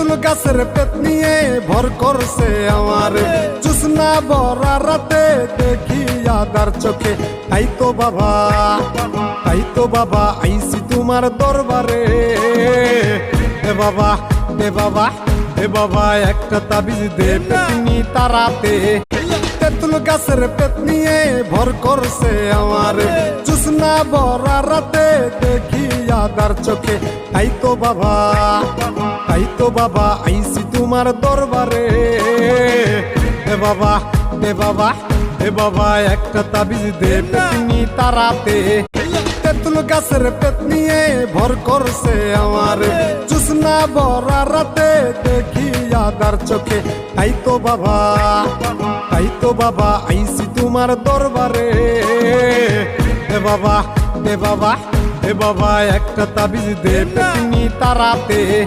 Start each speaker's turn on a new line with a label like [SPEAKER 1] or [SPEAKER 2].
[SPEAKER 1] তেঁতুল গাছের পেট নিয়ে ভর করছে আমার। জুসনা বরা রাতে দেখি আদার চোখে, তাই তো বাবা, তাই তো বাবা আইসি তোমার দরবারে। এ বাবা এ বাবা এ বাবা, একটা তাবিজ দে পেতনি তারাতে। তেঁতুল গাছের পেট নিয়ে ভর করছে আমার। জুসনা বরা রাতে দেখি আদার চোখে তাই তো বাবা তাই তো বাবা আইসি তোমার দরবারে। হে বাবা, এ বাবা হে বাবা, একটা তাবিজ দে পেতনি তারাতে। তেঁতুল গাছের পেট নিয়ে ভর করছে আমার। জুসনা বরা রাতে দেখি আদার চোখে। তাই তো বাবা তাই তো বাবা আইসি তোমার দরবারে। হে বাবা, এ বাবা এ বাবা একটা তাবিজ দে পেতনি তারাতে।